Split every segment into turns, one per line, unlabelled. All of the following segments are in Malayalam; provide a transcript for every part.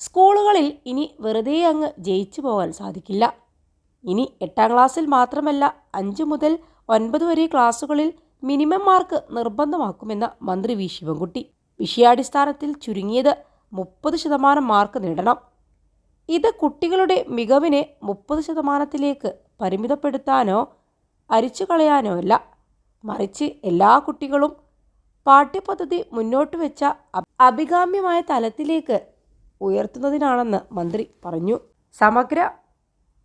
സ്കൂളുകളിൽ ഇനി വെറുതെ അങ്ങ് ജയിച്ചു പോകാൻ സാധിക്കില്ല. ഇനി എട്ടാം ക്ലാസ്സിൽ മാത്രമല്ല അഞ്ച് മുതൽ ഒൻപത് വരെ ക്ലാസ്സുകളിൽ മിനിമം മാർക്ക് നിർബന്ധമാക്കുമെന്ന മന്ത്രി വി. ശിവൻകുട്ടി. വിഷയാടിസ്ഥാനത്തിൽ ചുരുങ്ങിയത് മുപ്പത് ശതമാനം മാർക്ക് നേടണം. ഇത് കുട്ടികളുടെ മികവിനെ മുപ്പത് ശതമാനത്തിലേക്ക് പരിമിതപ്പെടുത്താനോ അരിച്ചു കളയാനോ അല്ല. മറിച്ച് എല്ലാ കുട്ടികളും പാഠ്യപദ്ധതി മുന്നോട്ട് വെച്ച അഭികാമ്യമായ തലത്തിലേക്ക് ഉയർത്തുന്നതിനാണെന്ന് മന്ത്രി പറഞ്ഞു. സമഗ്ര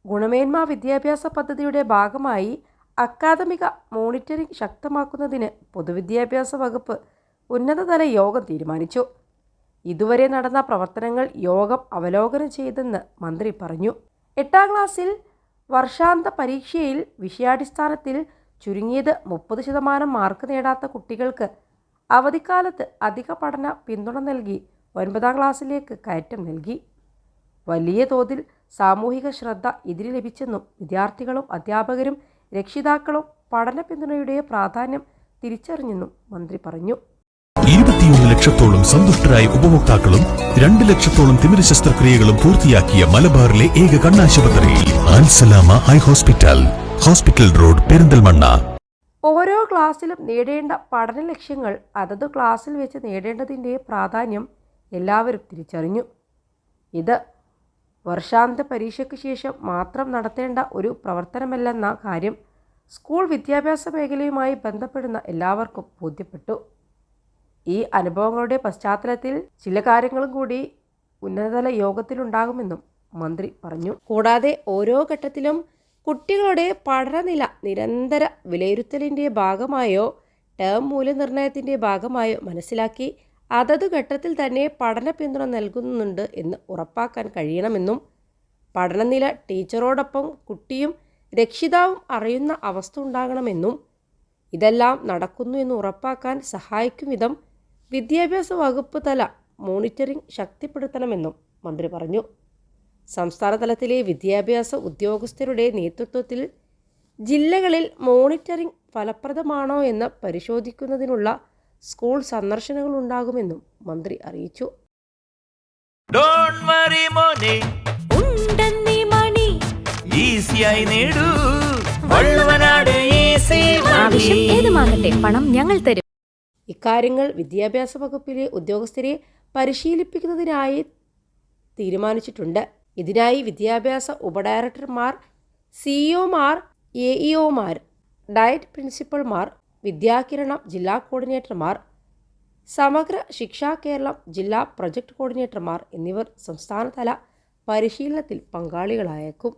ഗുണമേന്മ വിദ്യാഭ്യാസ പദ്ധതിയുടെ ഭാഗമായി അക്കാദമിക മോണിറ്ററിംഗ് ശക്തമാക്കുന്നതിന് പൊതുവിദ്യാഭ്യാസ വകുപ്പ് ഉന്നതതല യോഗം തീരുമാനിച്ചു. ഇതുവരെ നടന്ന പ്രവർത്തനങ്ങൾ യോഗം അവലോകനം ചെയ്തെന്ന് മന്ത്രി പറഞ്ഞു. എട്ടാം ക്ലാസ്സിൽ വർഷാന്ത പരീക്ഷയിൽ വിഷയാടിസ്ഥാനത്തിൽ ചുരുങ്ങിയത് മുപ്പത് ശതമാനം മാർക്ക് നേടാത്ത കുട്ടികൾക്ക് അവധിക്കാലത്ത് അധിക പഠന പിന്തുണ നൽകി ഒൻപതാം ക്ലാസ്സിലേക്ക് കയറ്റം നൽകി. വലിയ തോതിൽ സാമൂഹിക ശ്രദ്ധ ഇതിന് ലഭിച്ചെന്നും വിദ്യാർത്ഥികളും അധ്യാപകരും രക്ഷിതാക്കളും പഠന പിന്തുണയുടെ പ്രാധാന്യം തിരിച്ചറിഞ്ഞെന്നും മന്ത്രി പറഞ്ഞു.
ഇരുപത്തിയൊന്ന് ലക്ഷത്തോളം സന്തുഷ്ടരായ ഉപഭോക്താക്കളും രണ്ട് ലക്ഷത്തോളം തിമിര ശസ്ത്രക്രിയകളും പൂർത്തിയാക്കിയ മലബാറിലെ ഏക കണ്ണാശുപത്രി Ansalama eye hospital hospital road Perinthalmanna.
ഓരോ ക്ലാസ്സിലും നേടേണ്ട പഠന ലക്ഷ്യങ്ങൾ അതത് ക്ലാസ്സിൽ വെച്ച് നേടേണ്ടതിന്റെ പ്രാധാന്യം എല്ലാവരും തിരിച്ചറിഞ്ഞു. ഇത് വർഷാന്ത പരീക്ഷയ്ക്ക് ശേഷം മാത്രം നടത്തേണ്ട ഒരു പ്രവർത്തനമല്ലെന്ന കാര്യം സ്കൂൾ വിദ്യാഭ്യാസ മേഖലയുമായി ബന്ധപ്പെടുന്ന എല്ലാവർക്കും ബോധ്യപ്പെട്ടു. ഈ അനുഭവങ്ങളുടെ പശ്ചാത്തലത്തിൽ ചില കാര്യങ്ങളും കൂടി ഉന്നതതല യോഗത്തിലുണ്ടാകുമെന്നും മന്ത്രി പറഞ്ഞു. കൂടാതെ ഓരോ ഘട്ടത്തിലും കുട്ടികളുടെ പഠനനില നിരന്തര വിലയിരുത്തലിന്റെ ഭാഗമായോ ടേം മൂല്യനിർണയത്തിന്റെ ഭാഗമായോ മനസ്സിലാക്കി അതത് ഘട്ടത്തിൽ തന്നെ പഠന പിന്തുണ നൽകുന്നുണ്ട് എന്ന് ഉറപ്പാക്കാൻ കഴിയണമെന്നും പഠനനില ടീച്ചറോടൊപ്പം കുട്ടിയും രക്ഷിതാവും അറിയുന്ന അവസ്ഥ ഉണ്ടാകണമെന്നും ഇതെല്ലാം നടക്കുന്നു എന്ന് ഉറപ്പാക്കാൻ സഹായിക്കും വിധം വിദ്യാഭ്യാസ വകുപ്പ് തല മോണിറ്ററിംഗ് ശക്തിപ്പെടുത്തണമെന്നും മന്ത്രി പറഞ്ഞു. സംസ്ഥാന തലത്തിലെ വിദ്യാഭ്യാസ ഉദ്യോഗസ്ഥരുടെ നേതൃത്വത്തിൽ ജില്ലകളിൽ മോണിറ്ററിംഗ് ഫലപ്രദമാണോ എന്ന് പരിശോധിക്കുന്നതിനുള്ള സ്കൂൾ സന്ദർശനങ്ങൾ ഉണ്ടാകുമെന്നും മന്ത്രി അറിയിച്ചു.
ഡോണ്ട് വറി മോനെ.
ഉണ്ടെന്നീ മണി.
ഈസിയായി നേടൂ. വള്ളുവനാട് ഈസി
ആവശ്യം ഏതുമാകട്ടെ പണം ഞങ്ങൾ തരും.
ഇക്കാര്യങ്ങൾ വിദ്യാഭ്യാസ വകുപ്പിലെ ഉദ്യോഗസ്ഥരെ പരിശീലിപ്പിക്കുന്നതിനായി തീരുമാനിച്ചിട്ടുണ്ട്. ഇതിനായി വിദ്യാഭ്യാസ ഉപഡയറക്ടർമാർ സിഇഒമാർ എഇഒമാർ ഇഒമാർ ഡയറ്റ് പ്രിൻസിപ്പൽമാർ വിദ്യാകിരണം ജില്ലാ കോർഡിനേറ്റർമാർ സമഗ്ര ശിക്ഷാ കേരളം ജില്ലാ പ്രൊജക്ട് കോർഡിനേറ്റർമാർ എന്നിവർ സംസ്ഥാനതല പരിശീലനത്തിൽ പങ്കാളികളായേക്കും.